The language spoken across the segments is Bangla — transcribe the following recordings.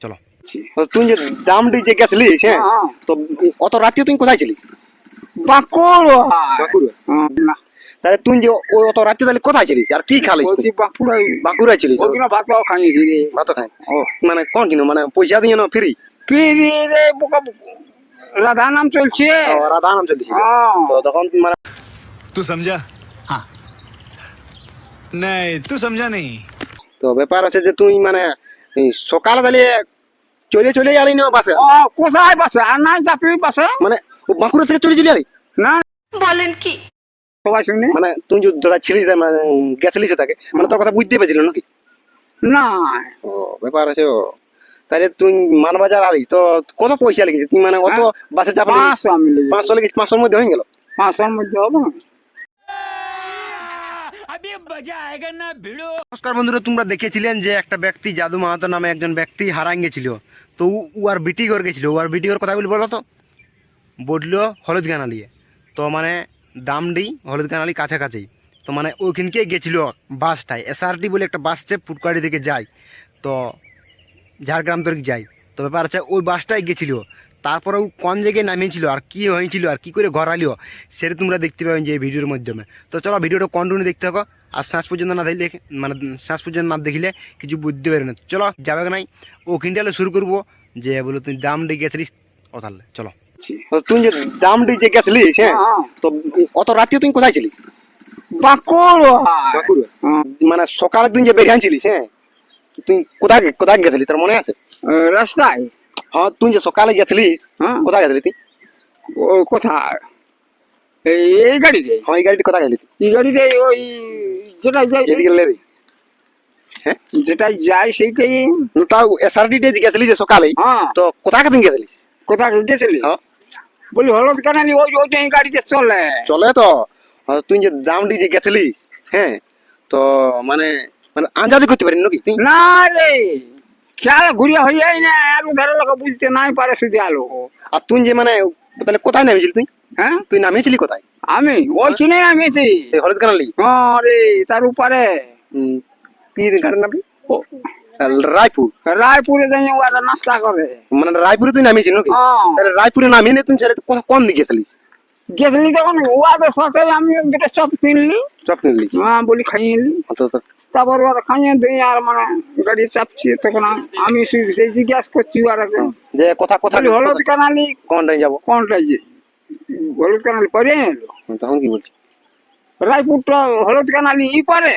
চলো। তুই যে দাম দি যে গেছলি হ্যাঁ, হ্যাঁ তো অত রাতে তুই কোথায় ছিলি? বাকুড়া। বাকুড়া? হ্যাঁ, তাহলে তুই যে ওই অত রাতে তাহলে কোথায় ছিলিস? আর কি খালিস বাঁকুড়া বাঁকুড়া ছিলিস? ভাত খাইছি রে ভাত খাই ও। মানে কোন কিনো? মানে পয়সা দিয়ে না ফ্রি? ফ্রি রে বোকা রাধা নাম চলছে। রাধা নাম চলছে। হ্যাঁ। তো তখন মানে তুই সমঝা হ্যাঁ। নাই তুই সমঝা নেই তো ব্যাপার আছে যে তুই মানে সকালে তাহলে চলে চলে আলি না বাসে? ও কোথায় বাসে? আর নাই চাপি বাসে? মানে ও বাঁকুড়া থেকে চলে চলে আলি না। বলেন কি? সবাই শুনে। মানে তুই যে যারা ছিলিস মানে গেছিলিস তাকে মানে তোর কথা বুঝতে পেরেছিল নাকি? না। ও ব্যাপার আছে ও। তাহলে তুই মানবাজার আলি তো কত পয়সা লেগেছে? তুই মানে অত হ্যাঁ। বাসে চাপ পাঁচশো আমি লেগে পাঁচশো লেগেছে পাঁচশোর মধ্যে হয়ে গেল? পাঁচশোর মধ্যে হবে না? নমস্কার বন্ধুরা তোমরা দেখেছিলেন যে একটা ব্যক্তি জাদু মাহাতো নামে একজন ব্যক্তি হারান গেছিল তো উ আর বিটি ঘর গেছিল। ও আর বিটি ঘর কথা বলি তো? বলল হলুদ গানালিয়ে তো মানে দামডি হলুদ গানালি কাছাকাছি। তো মানে ওইখানকে গেছিল বাসটায়। এসআরটি বলে একটা বাস আছে ফুটকাড়ি থেকে যায়। তো ঝাড়গ্রাম তরিক যায়। তো ব্যাপার আছে ওই বাসটায় গেছিল। তারপরে ও কোন জায়গায় নামিয়েছিল আর কি হয়েছিল আর কি করে ঘর আলিও সেটা তোমরা দেখতে পাবেন যে এই ভিডিওর মাধ্যমে। তো চলো ভিডিওটা কন্টিনিউ দেখতে থাকো আর শ্বাস পর্যন্ত না দেখলে মানে শ্বাস পর্যন্ত না দেখলে কিছু বুঝতে পারি না। চলো যাবে নাই? ওখানটা হলে শুরু করব। যে বলো তুই দাম দিয়ে গেছিলিস? ও তাহলে চলো। তুই যে দাম দিয়ে যে গেছিলিস হ্যাঁ? হ্যাঁ। তো অত রাতে তুই কোথায় ছিলিস। মানে সকালে তুই যে বেরিয়ে ছিলিস হ্যাঁ? তুই কোথায় কোথায় গেছিলি তোর মনে আছে? রাস্তায়। হ্যাঁ তুই যে সকালে গেছিলি হ্যাঁ। কোথায় গেছিলি তুই? ও কোথায়? এই গাড়িতে? হ্যাঁ এই গাড়িটি কোথায় গেলি তুই? এই গাড়িতে ওই যেটা যাই এদিকে লেবি। হ্যাঁ? যেটা যাই সেইটাই। তাও এসআরটি দিয়ে গেছিলি যে সকালেই হ্যাঁ। তো কোথায় তুই গেছিলিস কোথায় গেছিলি হ্যাঁ। বলি হলুদ কানালি ওই ওইটা এই গাড়িতে চলে। চলে তো? তুই যে দাম দিয়ে যে গেছিলিস হ্যাঁ? তো মানে মানে আঞ্জাদি করতে পারিনি নাকি তুই? না রে খেয়াল ঘুরিয়া হয়ে যায় না আর উধারে লোক বুঝতে নাই পারে শুধু আলো। আর তুই যে মানে তাহলে কোথায় নামিয়েছিলি তুই? হ্যাঁ? তুই নামিয়েছিলি কোথায়? আমি? ওই কিনে নামিয়েছি হলুদ কানালি? হ্যাঁ রে তার উপরে। কি গাড়ির নাম রায়পুর। রায়পুরে যাই ওরা নাস্তা করে। মানে রায়পুরে তুই নাকি? তাহলে রায়পুরে নামিয়ে নিয়ে তুই ছেলে কোন দিকে গেছিলিস গেছিলি তখন সাথে আমি দুটো চপ কিনলি। চপ কিনলি? হ্যাঁ বলি খাইয়ে নিলি অন্তত তারপর ওরা খাইয়ে দিয়ে আর মানে গাড়ি চাপছি। তখন আমি সেই জিজ্ঞাসা করছি ওরা যে কথা কথা হলুদ কানালি কোনটাই যাব? কোনটা যে হলুদ কানালি পরে তখন কি বলছি রায়পুরটা হলুদ কানালি ই পারে।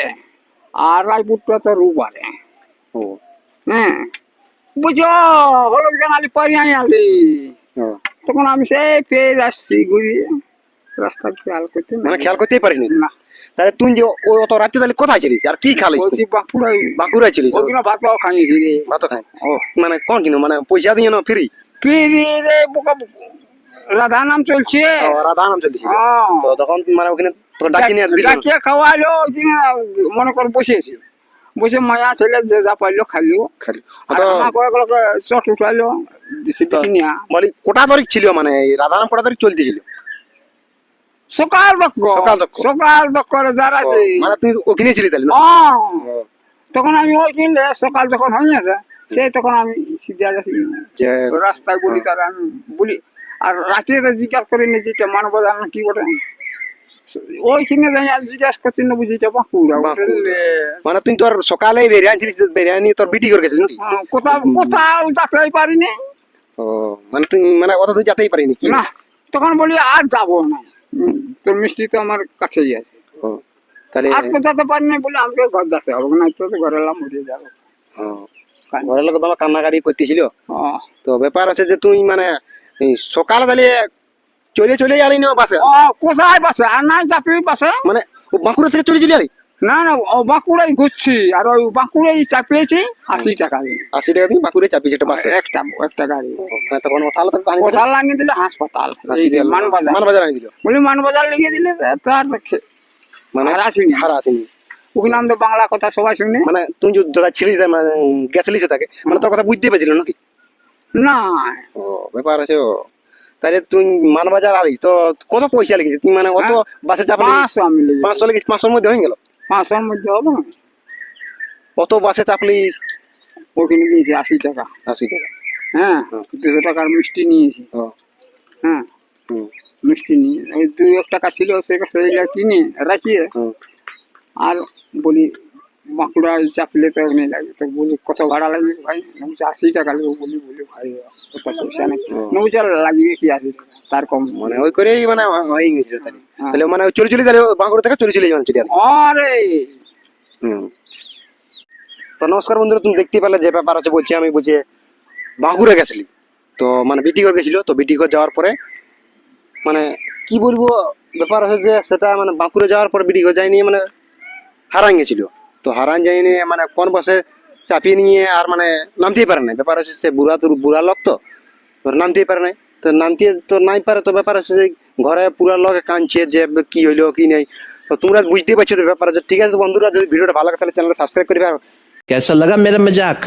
আর রায়পুরটা তো রু পারে ও। হ্যাঁ। বুঝো হলুদ কানালি পরে আলি। তখন আমি সেই ফের আসছি ঘুরিয়ে রাস্তা খেয়াল করতে না। মানে খেয়াল করতেই পারিনি? না। তাহলে তুই যে ওই অত রাতে তাহলে কোথায় ছিলিস? আর কি বাঁকুড়ায়। ছিলিস? রে খাই মানে কোন কিনো মানে পয়সা দিয়ে না ফ্রি? রে বোকা রাধা নাম চলছে। রাধা নাম চলছে। তো তখন মানে ওখানে ডাকিয়ে খাওয়াইলো মনে কর বসেছি বসে মায়া ছেলে যে যা পাইলো খাইলো। খালি আর তো আমার কয়েক লোক চট উঠাইলো বেশি বেশি নিয়া বলি কোটা তারিখ ছিল? মানে এই কোটা তারিখ চলতেছিল সকাল বক্র সকাল বক্র। সকাল যারা মানে তুই ওখানে ছিলি তাহলে না? হ্যাঁ। ও, তখন আমি ওই কিনলে সকাল যখন হয়ে গেছে সেই তখন আমি সিধা রাস্তায় বলি তার আমি বলি আর রাত্রে তো জিজ্ঞাসা করি নি যেটা মানব কি বলে ওইখানে জিজ্ঞাসা করছি না বুঝি এটা বাঁকুড়া। মানে তুই তোর সকালে বেরিয়ে আনছিলিস বেরিয়ে নিয়ে তোর বিটি করে গেছিস নাকি? হ্যাঁ, কোথাও কোথাও যেতেই পারিনি। ও মানে তুই মানে অত তুই যেতেই পারিনি কি? না তখন বলি আর যাব না। তোর মিষ্টি তো আমার কাছেই আছে। তাহলে আর তো যেতে পারিনি বলে আমাকে ঘর যেতে হবে না তো ঘরে এলাম মরিয়ে যাব। ঘরের লোক তোমার কান্নাকাটি করতেছিল। হ্যাঁ। তো ব্যাপার আছে যে তুই মানে সকালে তাহলে চলে চলে আলি না বাসে? ও কোথায় বাসে? আর নাই চাপি বাসে? মানে বাঁকুড়া থেকে চলে চলে আলি না না ও বাঁকুড়াই ঘুরছি। আর ওই বাঁকুড়াই চাপিয়েছি আশি টাকা দিয়ে। আশি টাকা দিয়ে বাঁকুড়ে চাপিয়েছে একটা বাসে। একটা একটা গাড়ি। মানে তখন ও তাহলে তো কাহিনী কোথাও লাগিয়ে দিলে হাসপাতাল। এই যে মানবাজার। মানবাজার আনি দিল। বলি মানবাজার লিখে দিলে তার মানে আর আসিনি। হার আসেনি। ওখানে আমাদের বাংলা কথা সবাই শুনে। মানে তুই যারা ছিলিস মানে গেছিলিস তাকে মানে তোর কথা বুঝতে পেরেছিল নাকি? না। ও ব্যাপার আছে ও। তাহলে তুই মানবাজার আলি তো কত পয়সা লেগেছে? তুই মানে অত হ্যাঁ। বাসে চাপলি পাঁচশো লেগেছে? পাঁচশোর মধ্যে হয়ে গেল? পাঁচশোর মধ্যে হবে অত বাসে চাপলিস? ওখানে দিয়েছি আশি টাকা। আশি টাকা। হ্যাঁ দুশো টাকার মিষ্টি নিয়েছি। হ্যাঁ মিষ্টি নিয়ে। ওই দু এক টাকা ছিল সে সেইটা কিনে রাখিয়ে আর বলি বাঁকুড়া চাপলে তো নেই লাগে। তো বলি কত ভাড়া লাগবে ভাই? আশি টাকা লাগবে বলি বলি ভাই অত পয়সা নেই ও। না বলছে আর লাগবে কি আশি তার কম। মানে ওই করেই মানে হয়ে গেছিল তাহলে। তাহলে মানে চলে চলে তাহলে বাঁকুড়া থেকে চলে চলে যাবেন চলে আরে হুম। তো নমস্কার বন্ধুরা তুমি দেখতেই পেলে যে ব্যাপার আছে বলছি আমি বলছি বাঁকুড়া গেছিলি। তো মানে বিটি গেছিল তো বিটি যাওয়ার পরে মানে কি বলব ব্যাপার আছে যে সেটা মানে বাঁকুড়া যাওয়ার পরে বিটি করে যায়নি মানে হারান গেছিল। তো হারান যায়নি মানে কোন বাসে চাপিয়ে নিয়ে আর মানে নামতেই পারে না ব্যাপার হচ্ছে সে বুড়া তোর বুড়া লোক তো নামতেই পারে নাই। তো নামতে তো নাই পারে তো ব্যাপার হচ্ছে যে ঘরে পুরা লোক কাঁদছে যে কি হইল কি নেই। তো তোমরা বুঝতেই পারছ তো ব্যাপার আছে ঠিক আছে বন্ধুরা যদি ভিডিওটা ভালো লাগে তাহলে চ্যানেলটা সাবস্ক্রাইব করবে। আর কেসা লাগা মেরা মজাক